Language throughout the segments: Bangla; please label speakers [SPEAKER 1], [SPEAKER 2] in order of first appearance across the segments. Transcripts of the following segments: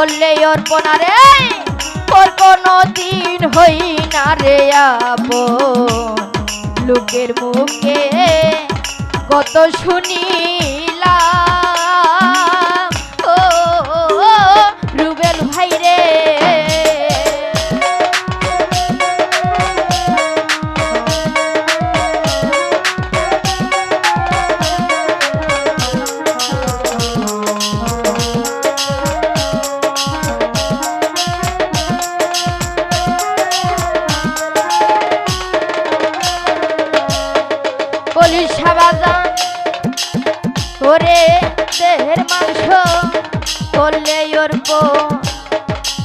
[SPEAKER 1] করলে অর্পণা রে ওর কোনো দিন হই না রে আপন। লোকের মুখে কত শুনিলাম দেহের মাংস করলে ওর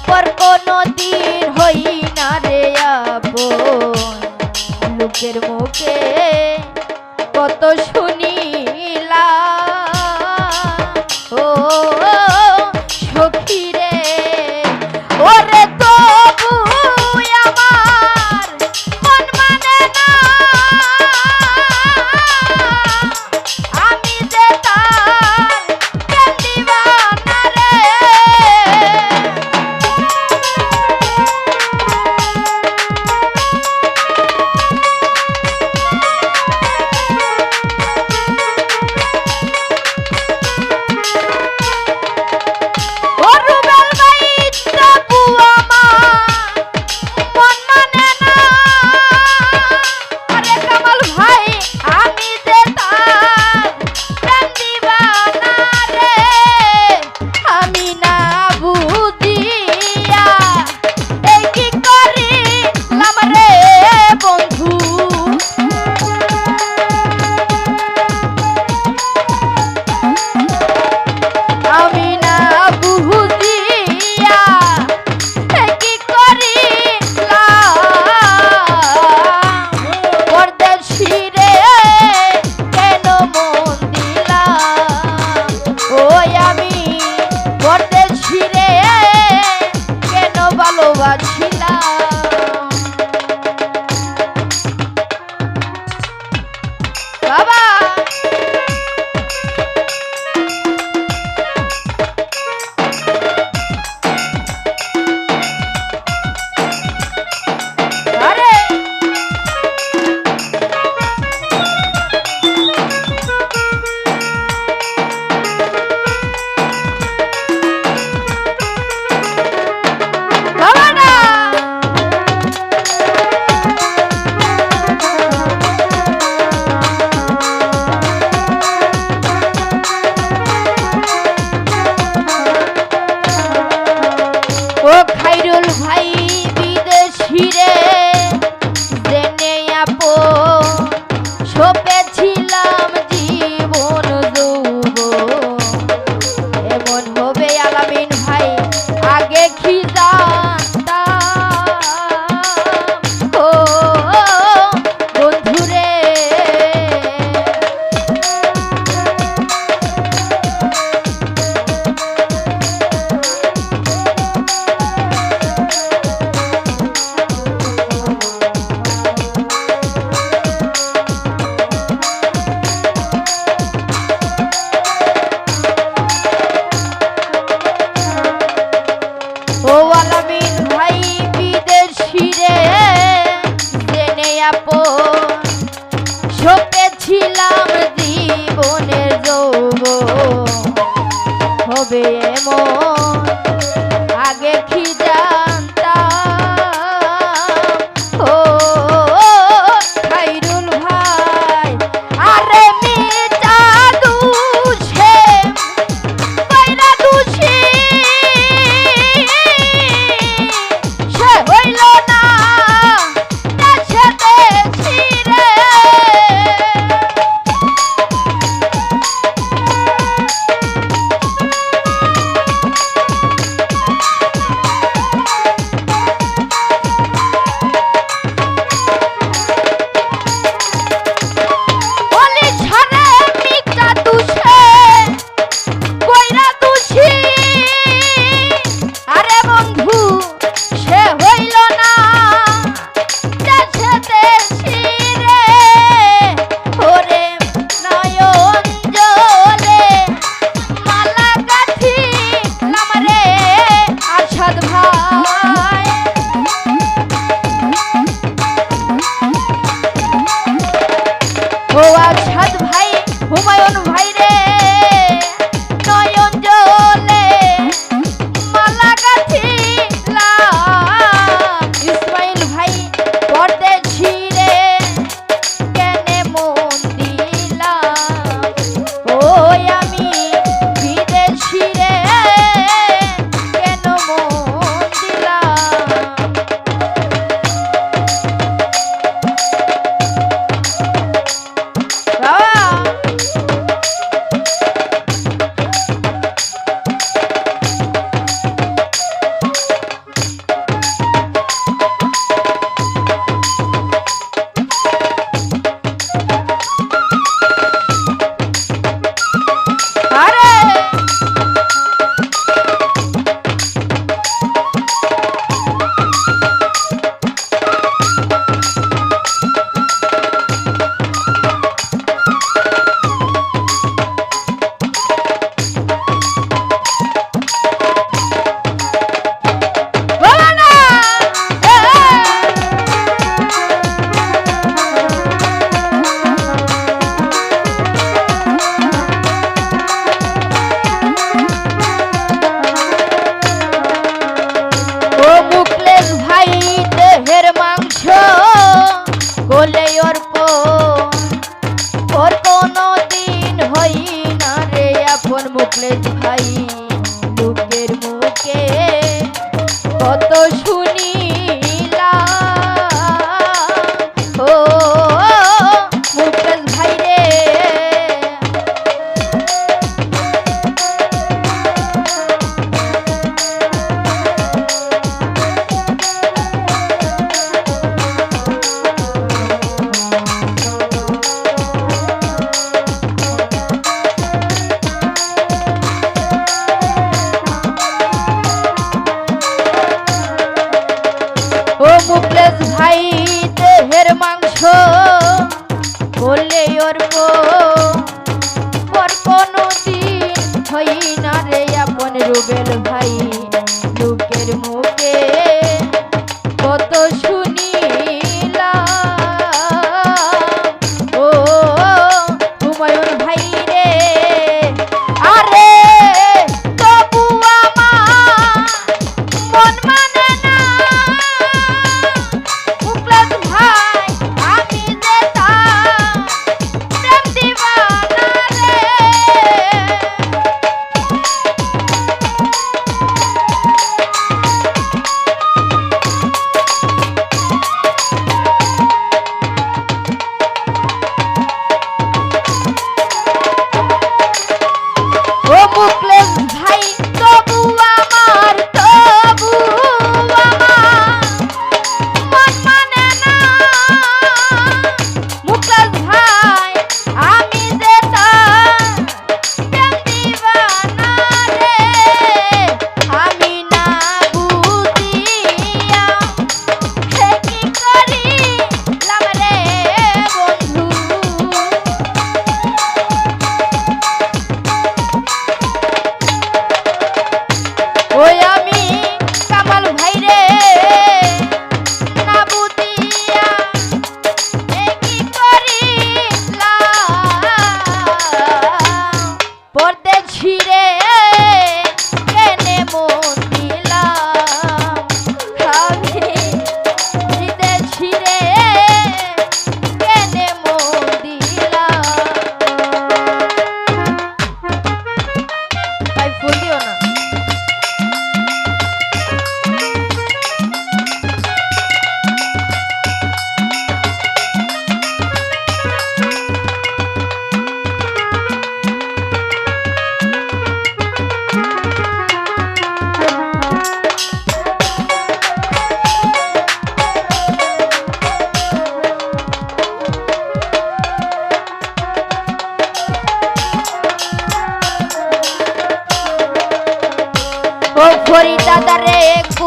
[SPEAKER 1] পর কোনো দিন হই না রে আপন। লোকের ভাই হবে মো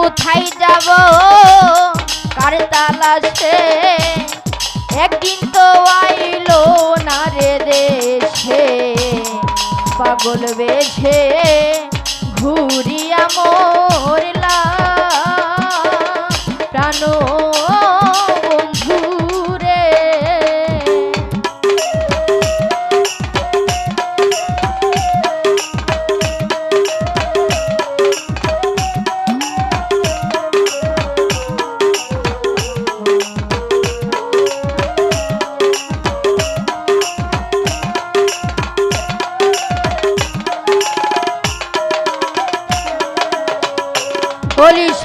[SPEAKER 1] কোথায় যাব? কার তালাশে একদিন তো আইলো না রে দেশে। পাগল বেঝে ঘুরিয়া মরলা প্রাণ